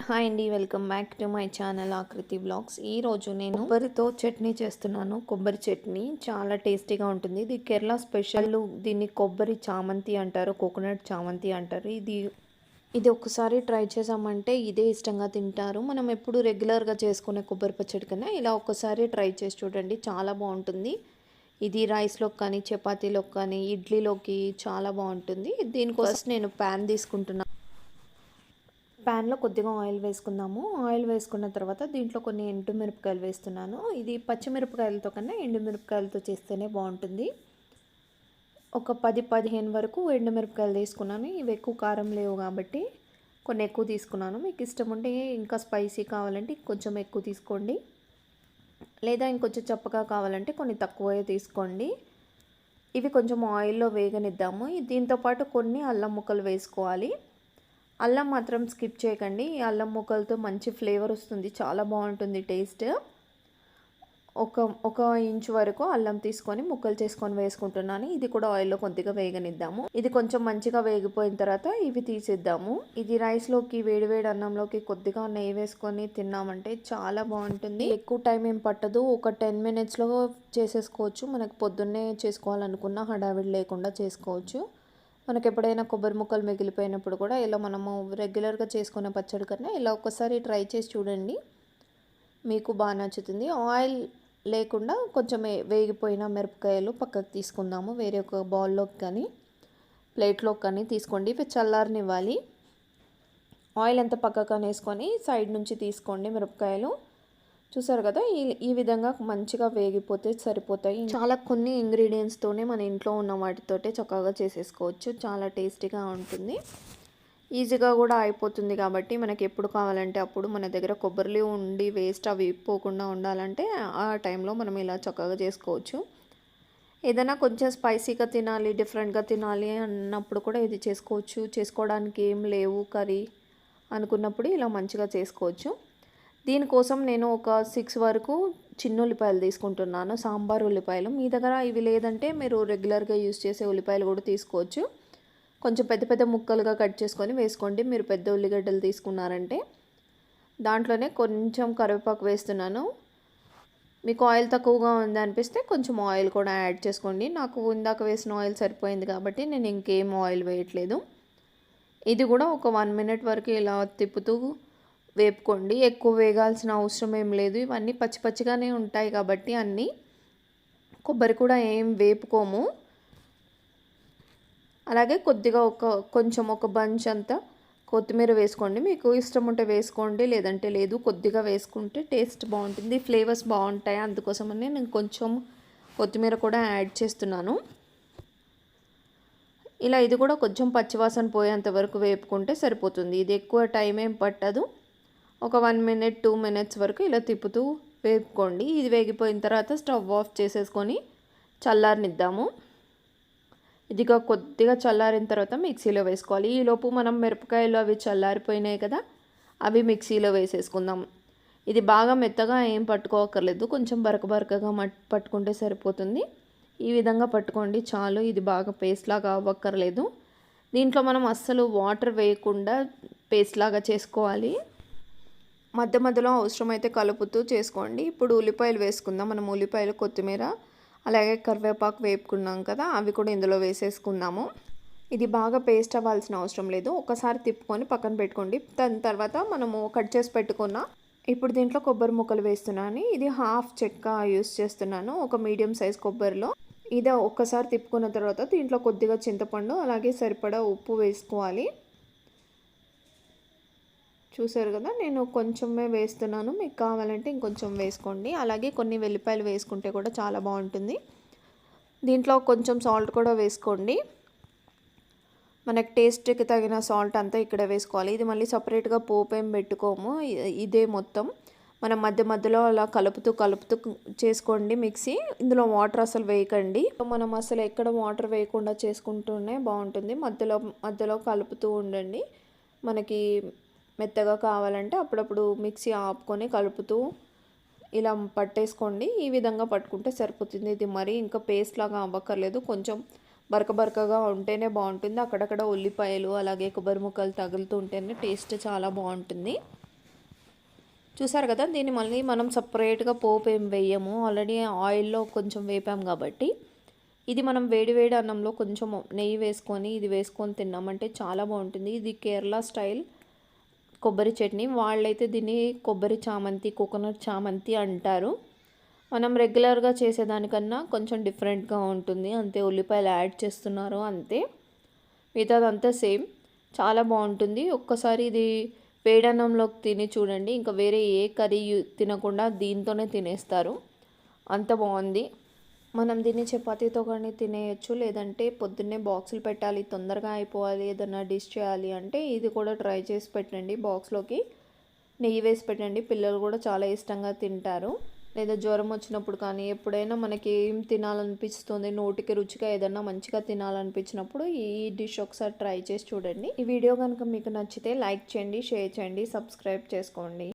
Hi అండి welcome back to my channel Aakruti blogs. ఈరోజు నేను కొబ్బరితో చట్నీ చేస్తున్నాను. కొబ్బరి చట్నీ చాలా టేస్టీగా ఉంటుంది. ఇది కేరళ స్పెషల్. దీన్ని కొబ్బరి చామంతి అంటారు కోకోనట్ చామంతి అంటారు. ఇది ఇది ఒకసారి ట్రై చేసామంటే ఇదే ఇష్టంగా తింటారు. మనం ఎప్పుడు రెగ్యులర్గా చేసుకునే కొబ్బరి పచ్చడి కన్నా ఇలా ఒకసారి ట్రై చేసి చూడండి. చాలా బాగుంటుంది. ఇది రైస్లోకి కానీ చపాతీలోకి కానీ ఇడ్లీలోకి చాలా బాగుంటుంది. దీనికోసం నేను ప్యాన్ తీసుకుంటున్నాను. ప్యాన్లో కొద్దిగా ఆయిల్ వేసుకుందాము. ఆయిల్ వేసుకున్న తర్వాత దీంట్లో కొన్ని ఎండుమిరపకాయలు వేస్తున్నాను. ఇది పచ్చిమిరపకాయలతో కన్నా ఎండుమిరపకాయలతో చేస్తేనే బాగుంటుంది. ఒక పది పదిహేను వరకు ఎండుమిరపకాయలు తీసుకున్నాను. ఇవి ఎక్కువ కారం లేవు కాబట్టి కొన్ని ఎక్కువ తీసుకున్నాను. మీకు ఇష్టం ఉంటే ఇంకా స్పైసీ కావాలంటే కొంచెం ఎక్కువ తీసుకోండి. లేదా ఇంకొంచెం చప్పగా కావాలంటే కొన్ని తక్కువే తీసుకోండి. ఇవి కొంచెం ఆయిల్లో వేగనిద్దాము. దీంతోపాటు కొన్ని అల్లం ముక్కలు వేసుకోవాలి. అల్లం మాత్రం స్కిప్ చేయకండి. ఈ అల్లం ముక్కలతో మంచి ఫ్లేవర్ వస్తుంది. చాలా బాగుంటుంది టేస్ట్. ఒక ఒక ఇంచ్ వరకు అల్లం తీసుకొని ముక్కలు చేసుకొని వేసుకుంటున్నాను. ఇది కూడా ఆయిల్లో కొద్దిగా వేగనిద్దాము. ఇది కొంచెం మంచిగా వేగిపోయిన తర్వాత ఇవి తీసిద్దాము. ఇది రైస్లోకి వేడివేడి అన్నంలోకి కొద్దిగా నెయ్యి వేసుకొని తిన్నామంటే చాలా బాగుంటుంది. ఎక్కువ టైం ఏం పట్టదు. ఒక టెన్ మినిట్స్లో చేసేసుకోవచ్చు. మనకు పొద్దున్నే చేసుకోవాలనుకున్న హడావిడి లేకుండా చేసుకోవచ్చు. మనకు ఎప్పుడైనా కొబ్బరి ముక్కలు మిగిలిపోయినప్పుడు కూడా ఇలా మనము రెగ్యులర్గా చేసుకునే పచ్చడి కన్నా ఇలా ఒకసారి ట్రై చేసి చూడండి. మీకు బాగా నచ్చుతుంది. ఆయిల్ లేకుండా కొంచెం వేగిపోయిన మిరపకాయలు పక్కకు తీసుకుందాము. వేరే ఒక బౌల్లోకి కానీ ప్లేట్లోకి కానీ తీసుకోండి. ఇవి చల్లారనివ్వాలి. ఆయిల్ అంతా పక్కకు వేసుకొని సైడ్ నుంచి తీసుకోండి మిరపకాయలు. చూసారు కదా? ఈ ఈ విధంగా మంచిగా వేగిపోతే సరిపోతాయి. చాలా కొన్ని ఇంగ్రీడియంట్స్తోనే మన ఇంట్లో ఉన్న వాటితోటే చక్కగా చేసేసుకోవచ్చు. చాలా టేస్టీగా ఉంటుంది. ఈజీగా కూడా అయిపోతుంది కాబట్టి మనకి ఎప్పుడు కావాలంటే అప్పుడు మన దగ్గర కొబ్బరిలు ఉండి వేస్ట్ అవి పోకుండా ఉండాలంటే ఆ టైంలో మనం ఇలా చక్కగా చేసుకోవచ్చు. ఏదైనా కొంచెం స్పైసీగా తినాలి డిఫరెంట్గా తినాలి అన్నప్పుడు కూడా ఇది చేసుకోవచ్చు. చేసుకోవడానికి ఏం లేవు కర్రీ అనుకున్నప్పుడు ఇలా మంచిగా చేసుకోవచ్చు. దీనికోసం నేను ఒక సిక్స్ వరకు చిన్న ఉల్లిపాయలు తీసుకుంటున్నాను సాంబార్ ఉల్లిపాయలు. మీ దగ్గర ఇవి లేదంటే మీరు రెగ్యులర్గా యూస్ చేసే ఉల్లిపాయలు కూడా తీసుకోవచ్చు. కొంచెం పెద్ద పెద్ద ముక్కలుగా కట్ చేసుకొని వేసుకోండి. మీరు పెద్ద ఉల్లిగడ్డలు తీసుకున్నారంటే దాంట్లోనే కొంచెం కరివేపాకు వేస్తున్నాను. మీకు ఆయిల్ తక్కువగా ఉంది అనిపిస్తే కొంచెం ఆయిల్ కూడా యాడ్ చేసుకోండి. నాకు ఇందాక వేసిన ఆయిల్ సరిపోయింది కాబట్టి నేను ఇంకేం ఆయిల్ వేయట్లేదు. ఇది కూడా ఒక వన్ మినిట్ వరకు ఇలా తిప్పుతూ వేపుకోండి. ఎక్కువ వేగాల్సిన అవసరం ఏం లేదు. ఇవన్నీ పచ్చి పచ్చిగానే ఉంటాయి కాబట్టి అన్నీ కొబ్బరి కూడా ఏం వేపుకోము. అలాగే కొద్దిగా ఒక కొంచెం ఒక బంచ్ అంతా కొత్తిమీర వేసుకోండి. మీకు ఇష్టం ఉంటే వేసుకోండి లేదంటే లేదు కొద్దిగా వేసుకుంటే టేస్ట్ బాగుంటుంది ఫ్లేవర్స్ బాగుంటాయి. అందుకోసమని నేను కొంచెం కొత్తిమీర కూడా యాడ్ చేస్తున్నాను. ఇలా ఇది కూడా కొంచెం పచ్చివాసన పోయేంత వరకు వేపుకుంటే సరిపోతుంది. ఇది ఎక్కువ టైం ఏం పట్టదు. ఒక వన్ మినిట్ టూ మినిట్స్ వరకు ఇలా తిప్పుతూ వేపుకోండి. ఇది వేగిపోయిన తర్వాత స్టవ్ ఆఫ్ చేసేసుకొని చల్లారనిద్దాము. ఇదిగా కొద్దిగా చల్లారిన తర్వాత మిక్సీలో వేసుకోవాలి. ఈలోపు మనం మిరపకాయలు అవి చల్లారిపోయినాయి కదా అవి మిక్సీలో వేసేసుకుందాం. ఇది బాగా మెత్తగా ఏం పట్టుకోకర్లేదు కొంచెం బరక బరకగా పట్టుకుంటే సరిపోతుంది. ఈ విధంగా పట్టుకోండి చాలు ఇది బాగా పేస్ట్ లాగా అవ్వక్కర్లేదు. దీంట్లో మనం అస్సలు వాటర్ వేయకుండా పేస్ట్ లాగా చేసుకోవాలి. మధ్య మధ్యలో అవసరమైతే కలుపుతూ చేసుకోండి. ఇప్పుడు ఉల్లిపాయలు వేసుకుందాం. మనం ఉల్లిపాయలు కొత్తిమీర అలాగే కరివేపాకు వేపుకున్నాం కదా అవి కూడా ఇందులో వేసేసుకుందాము. ఇది బాగా పేస్ట్ అవ్వాల్సిన అవసరం లేదు. ఒకసారి తిప్పుకొని పక్కన పెట్టుకోండి. దాని తర్వాత మనము కట్ చేసి పెట్టుకున్న ఇప్పుడు దీంట్లో కొబ్బరి ముక్కలు వేస్తున్నాను. ఇది హాఫ్ చెక్క యూస్ చేస్తున్నాను ఒక మీడియం సైజ్ కొబ్బరిలో. ఇది ఒక్కసారి తిప్పుకున్న తర్వాత దీంట్లో కొద్దిగా చింతపండు అలాగే సరిపడా ఉప్పు వేసుకోవాలి. చూసారు కదా నేను కొంచెమే వేస్తున్నాను. మీకు కావాలంటే ఇంకొంచెం వేసుకోండి. అలాగే కొన్ని వెల్లిపాయలు వేసుకుంటే కూడా చాలా బాగుంటుంది. దీంట్లో కొంచెం సాల్ట్ కూడా వేసుకోండి. మనకు టేస్ట్కి తగిన సాల్ట్ అంతా ఇక్కడ వేసుకోవాలి. ఇది మళ్ళీ సపరేట్గా పోపు ఏం పెట్టుకోము. ఇదే మొత్తం. మనం మధ్య మధ్యలో అలా కలుపుతూ కలుపుతూ చేసుకోండి మిక్సీ. ఇందులో వాటర్ అసలు వేయకండి. మనం అసలు ఎక్కడ వాటర్ వేయకుండా చేసుకుంటూనే బాగుంటుంది. మధ్యలో మధ్యలో కలుపుతూ ఉండండి. మనకి మెత్తగా కావాలంటే అప్పుడప్పుడు మిక్సీ ఆపుకొని కలుపుతూ ఇలా పట్టేసుకోండి. ఈ విధంగా పట్టుకుంటే సరిపోతుంది. ఇది మరీ ఇంకా పేస్ట్ లాగా అవ్వక్కర్లేదు. కొంచెం బరక బరకగా ఉంటేనే బాగుంటుంది. అక్కడక్కడ ఉల్లిపాయలు అలాగే కొబ్బరి ముక్కలు తగులుతూ ఉంటేనే టేస్ట్ చాలా బాగుంటుంది. చూసారు కదా దీన్ని మళ్ళీ మనం సపరేట్గా పోపు ఏం వేయము. ఆల్రెడీ ఆయిల్లో కొంచెం వేపాం కాబట్టి ఇది మనం వేడి వేడి అన్నంలో కొంచెం నెయ్యి వేసుకొని ఇది వేసుకొని తిన్నామంటే చాలా బాగుంటుంది. ఇది కేరళ స్టైల్ కొబ్బరి చట్నీ వాళ్ళైతే దీన్ని కొబ్బరి చామంతి కోకోనట్ చామంతి అంటారు. మనం రెగ్యులర్గా చేసేదానికన్నా కొంచెం డిఫరెంట్గా ఉంటుంది. అంతే ఉల్లిపాయలు యాడ్ చేస్తున్నారు అంతే. మిగతాదంతా సేమ్. చాలా బాగుంటుంది. ఒక్కసారి ఇది వేడన్నంలోకి తిని చూడండి. ఇంకా వేరే ఏ కర్రీ తినకుండా దీంతోనే తినేస్తారు. అంత బాగుంది. మనం దీన్ని చపాతీతో కానీ తినేయచ్చు. లేదంటే పొద్దున్నే బాక్సులు పెట్టాలి తొందరగా అయిపోవాలి ఏదైనా డిష్ చేయాలి అంటే ఇది కూడా ట్రై చేసి పెట్టండి. బాక్స్లోకి నెయ్యి వేసి పెట్టండి. పిల్లలు కూడా చాలా ఇష్టంగా తింటారు. లేదా జ్వరం వచ్చినప్పుడు కానీ ఎప్పుడైనా మనకి ఏం తినాలనిపిస్తుంది నోటికి రుచిగా ఏదైనా మంచిగా తినాలనిపించినప్పుడు ఈ డిష్ ఒకసారి ట్రై చేసి చూడండి. ఈ వీడియో కనుక మీకు నచ్చితే లైక్ చేయండి షేర్ చేయండి సబ్స్క్రైబ్ చేసుకోండి.